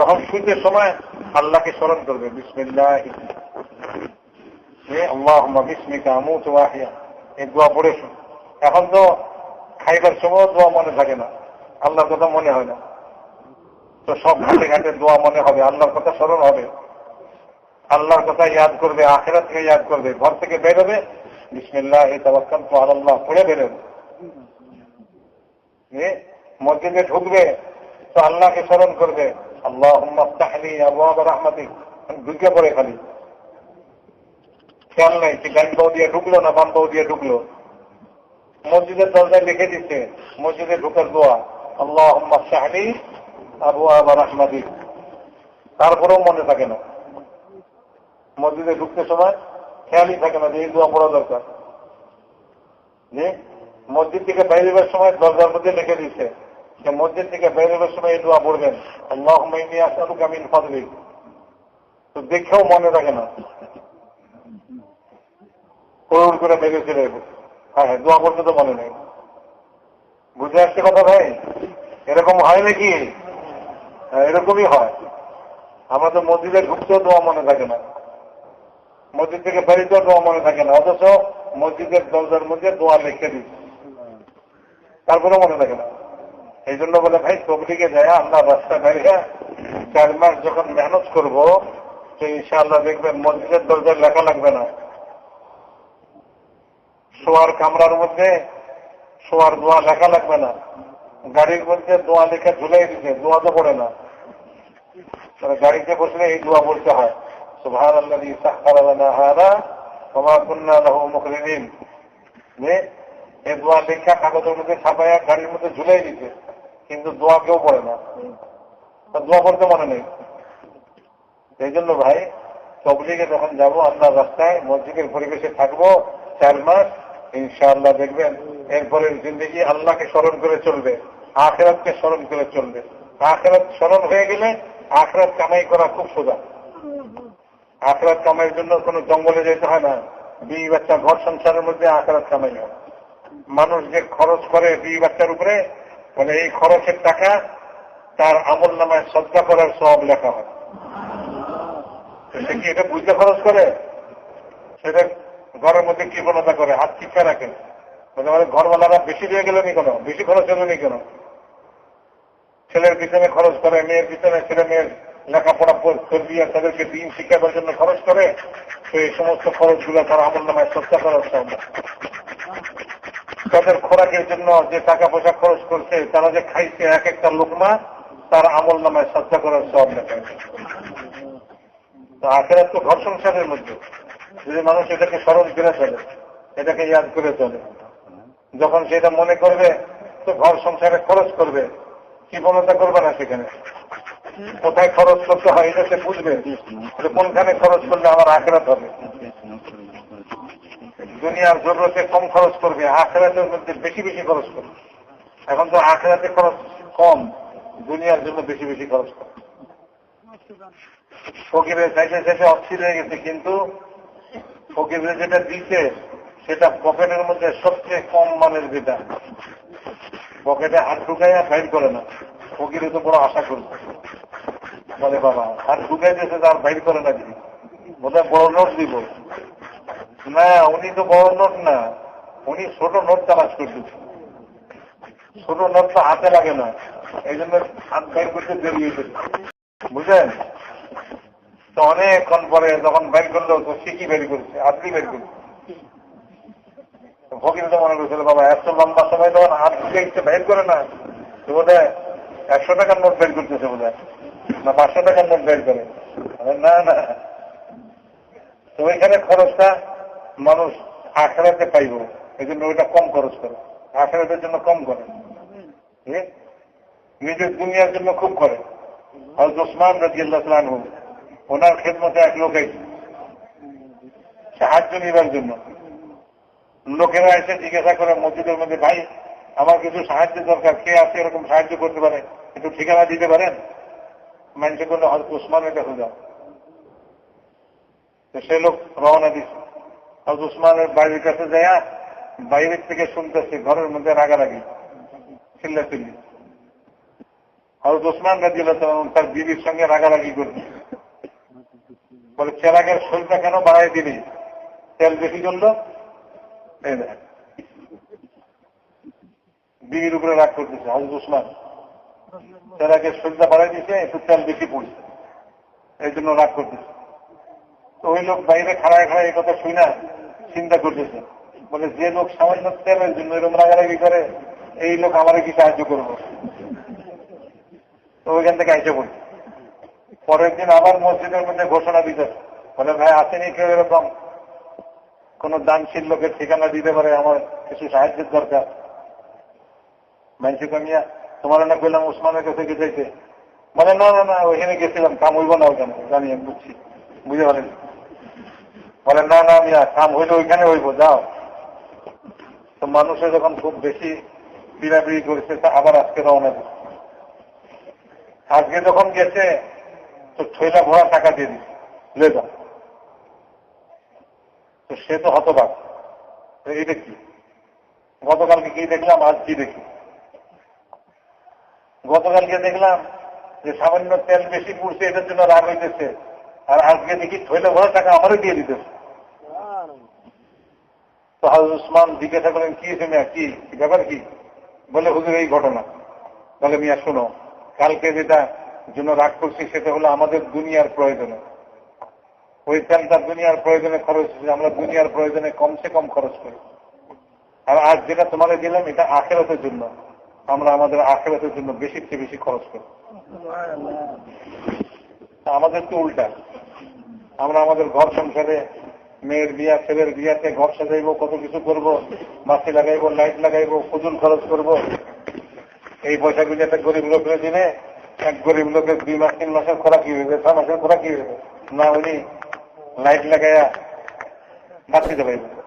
তখন শুইতে সময় আল্লাহকে স্মরণ করবে, বিসমিল্লাহ। বিসমিকা পড়ে শুন। এখন তো খাইবার সময় দোয়া মনে থাকে না। আল্লাহর কথা মনে হয় না। তো সব ঘাটে ঘাটে দোয়া মনে হবে, আল্লাহর কথা স্মরণ হবে। আল্লাহর কথা ইয়াদ করবে আখেরা থেকে ইয়াদ করবে। ঘর থেকে বেরোবে বিসমিল্লাহ এই তাবাক্কাল তো আল্লাহ পড়ে বেরোবে। মসজিদে ঢুকবে, তো আল্লাহকে স্মরণ করবে। ঢুকে পড়ে খালি। খেয়াল নাই সে দিয়ে ঢুকলো না বাম দিয়ে ঢুকলো। মসজিদের দরজায় লিখে দিচ্ছে মসজিদে ঢুকার দোয়া আল্লাহ শাহলি আবু আবার রহমাদি তারপরেও মনে থাকে না। মসজিদে ঢুকতে সময় খেয়ালই থাকে না যে এই দোয়া পড়া দরকার। যে মসজিদ থেকে বাইরেবার সময় দরজার মধ্যে লিখে দিচ্ছে যে মসজিদ থেকে বাইরেবার সময় এই দোয়া পড়বেন। আল্লাহ মাইনি আসালু কামিন ফদলি তো দেখেও মনে থাকে না। করুন করে বেরিয়ে চলে হ্যাঁ হ্যাঁ দোয়া পড়তে তো মনে নেই। বুঝে আসছে কথা ভাই? এরকম হয় নাকি? হ্যাঁ এরকমই হয়। আমরা তো মসজিদে ঢুকতেও দোয়া মনে থাকে না। মসজিদ থেকে বেরিতেও দোয়া মনে থাকে না। অথচ মসজিদের দরজার মধ্যে দোয়া লিখে দিই তারপরে মনে থাকে না। এই জন্য বলে, ভাই তবলিগে যায় আমরা রাস্তা বেরিয়ে চার মাস যখন মেহনত করব, তো ইনশাআল্লাহ দেখবেন মসজিদের দরজায় লেখা লাগবে না। শোয়ার কামরার মধ্যে শোয়ার দোয়া লেখা লাগবে না। গাড়ির মধ্যে দোয়া লেখা ঝুলাই দিচ্ছে দোয়া তো পড়ে না। গাড়িতে বসলে এই দোয়া পড়তে হয়। সুভান আল্লাহ হারা তোমার কন্যা লহ মুখরিন এই দোয়া লেখা কাগজের মধ্যে ছাপাইয়া গাড়ির মধ্যে ঝুলাই দিচ্ছে কিন্তু দোয়া কেউ পড়ে না। দোয়া পড়তে মনে নেই। সেই জন্য ভাই, তবলিগে যখন যাব আপনার রাস্তায় মসজিদের পরিবেশে থাকব চার মাস, ইনশাআল্লাহ দেখবেন এরপরে জিন্দগি আল্লাহকে স্মরণ করে চলবে, আখেরাতকে স্মরণ করে চলবে। আখেরাত স্মরণ হয়ে গেলে আখরাত কামাই করা খুব সোজা। আখরাত কামাইয়ের জন্য কোনো জঙ্গলে যেতে হয় না। বিয়ে বাচ্চা ঘর সংসারের মধ্যে আখরাত কামাই হয়। মানুষ যে খরচ করে বিয়ে বাচ্চার উপরে মানে এই খরচের টাকা তার আমল নামায় সজ্জা করার সব লেখা হয়। সে কি এটা বুঝতে খরচ করে? সেটা ঘরের মধ্যে কৃপণতা করে? হাত চিপকা রাখে মানে ঘরওয়ালারা বেশি দিয়ে গেলেনি কেন? বেশি খরচ হলেনি কেন? ছেলের পিছনে খরচ করে, মেয়ের পিছনে ছেলে মেয়ের লেখাপড়া করবি আর তাদেরকে দিন শিক্ষার জন্য খরচ করে, তো এই সমস্ত খরচগুলো তারা আমল নামায় সস্তা করার সম্ভব তাদের খোরাকের জন্য যে টাকা পয়সা খরচ করছে, তারা যে খাইছে এক একটা লোকমা, তার আমল নামায় সস্তা করার সব তো আখেরাত তো ঘর সংসারের মধ্যে। যদি মানুষ এটাকে স্মরণ করে চলে, এটাকে ইয়াদ করে চলে, যখন সেটা মনে করবে, তো ঘর সংসারে খরচ করবে কৃপণতা করবে না সেখানে। কোথায় খরচ করতে হয়, এটা সে বুঝবে। কোনখানে খরচ করলে আমার আখেরাত হবে? দুনিয়ার জরুরতে কম খরচ করবে, আখেরাতের মধ্যে বেশি বেশি খরচ করবে। এখন তো আখেরাতে খরচ কম, দুনিয়ার জন্য বেশি বেশি খরচ করে ফকিরের চাইতে চাইতে অস্থির হয়ে গেছে, কিন্তু ফকিরের যেটা দিচ্ছে সেটা পকেটের মধ্যে সবচেয়ে কম মানের যেটা পকেটে হাত ঢুকাইয়া ফাইল করে না। ফকিরে তো বড় আশা করবে। বলে, বাবা, হাত ঢুকাই দিয়েছে তার বাইর করে না দিদি বোধহয় বড় নোট দিব। না উনি তো বড় নোট না। উনি ছোট নোট তালাশ করতেছে ছোট নোট তো হাতে লাগে না। এই জন্য হাত বাইর করতে দেরি হয়েছে। বুঝলেন? তো অনেকক্ষণ পরে যখন বের করল, তো শিখি বের করছে? আপনি বের করছে ফকির তো মনে করছিল, বাবা, এত লম্বা সময় তখন হাত ইচ্ছে বের করে না। তো বোধ হয় একশো টাকার নোট বের করতেছে বোধ না, পাঁচশো টাকার নোট বের করে। না না। তো ওইখানে খরচটা মানুষ আখড়াতে পাইব এই জন্য ওইটা কম খরচ করে। আখড়াতের জন্য কম করে। নিজের দুনিয়ার জন্য খুব করে। হয়তো ওসমান রাজিয়াল্লাহ হোক ওনার খেদমতে এক লোক সাহায্য নিবার জন্য। লোকেরা এসে জিজ্ঞাসা করে, মসজিদের মধ্যে, ভাই, আমার কিছু সাহায্য দরকার, কে আছে এরকম সাহায্য করতে পারে? একটু ঠিকানা দিতে পারেন? মানুষের হয়তো উসমানের কাছে যাও। সে লোক রওনা দিচ্ছে হয়তো উসমানের বাড়ির কাছে যায় বাইরের থেকে শুনতেছে, ঘরের মধ্যে রাগারাগি চিল্লা চিল্লি আর ওসমান তার বিবির সঙ্গে রাগারাগি করছে। বলে, চেরাগের শরীরটা কেন বাড়াই দিলি? তেল বেশি জ্বলল? বিবির উপরে রাগ করতেছে হাজর উসমান। চেরাগের শরীরটা বাড়াই দিয়েছে, একটু তেল বেশি পড়ছে। এই জন্য রাগ করতেছে। ওই লোক বাইরে খাড়ায় খাড়ায় কথা শুই না চিন্তা করতেছে। বলে, যে লোক সামান্য তেলের জন্য এরকম রাগারাগি করে, এই লোক আমার কি সাহায্য করব? তো ওইখান থেকে আইসে পড়ছে পরের দিন আবার মসজিদের মধ্যে ঘোষণা দিতে। বলে, ভাই, আসেনি কেউ এরকম? কোন দানশীল লোকের ঠিকানা দিতে পারে আমার কিছু সাহায্যের দরকার? মানসি কামিয়া, তোমার না কইলাম উসমানের কাছে গেছে বলে, না না না, ওইখানে গেছিলাম কাম হইব না ওইখানে, জানি, বুঝছি বুঝতে পারেন। বলে, না না, মিয়া, কাম হইলে ওইখানে হইব, যাও। তো মানুষের যখন খুব বেশি বিড়াবিড়ি করেছে, তা আবার আজকে রওনা দিচ্ছে আজকে যখন গেছে, তো ঠৈলা ভরা টাকা দিয়ে দিচ্ছে লে যাও তো সে তো হতবাক। এটা কি গতকালকে কি দেখলাম, আজ কি দেখি? গতকালকে দেখলাম যে সামান্য তেল বেশি পুড়ছে, এটার জন্য রাগ হইতেছে। আর আজকে দেখি ঠৈলা ভরা টাকা আমারও দিয়ে দিতেছে। তো হাজর উসমান জিজ্ঞাসা করেন কি হয়েছে মিয়া? কি? ব্যাপার কি? বলে, হুজুর, এই ঘটনা। বলে, মিয়া, শোনো, কালকে যেটা জন্য রাগ করছি সেটা হলো আমাদের দুনিয়ার প্রয়োজনে। ওই তেলটা দুনিয়ার প্রয়োজনে খরচ হচ্ছে আমরা দুনিয়ার প্রয়োজনে কমসে কম খরচ করি। আর আজ যেটা তোমাদের দিলাম, এটা আখেরাতের জন্য। আমরা আমাদের আখেরাতের জন্য বেশি চেয়ে বেশি খরচ করি। আমাদের তো উল্টা। আমরা আমাদের ঘর সংসারে মেয়ের বিয়া, ছেলের বিয়াতে ঘর সাজাইব, কত কিছু করব মাছি লাগাইব, লাইট লাগাইব ফজুল খরচ করব। এই পয়সা পয়সাগুলি একটা গরিব লোকের দিনে, এক গরিব লোকের দুই মাস, তিন মাসের খোরা কি হইবে ছ মাসের খোরা কি হইবে। না উনি লাইট লাগাইয়া বাঁচিতে পারবে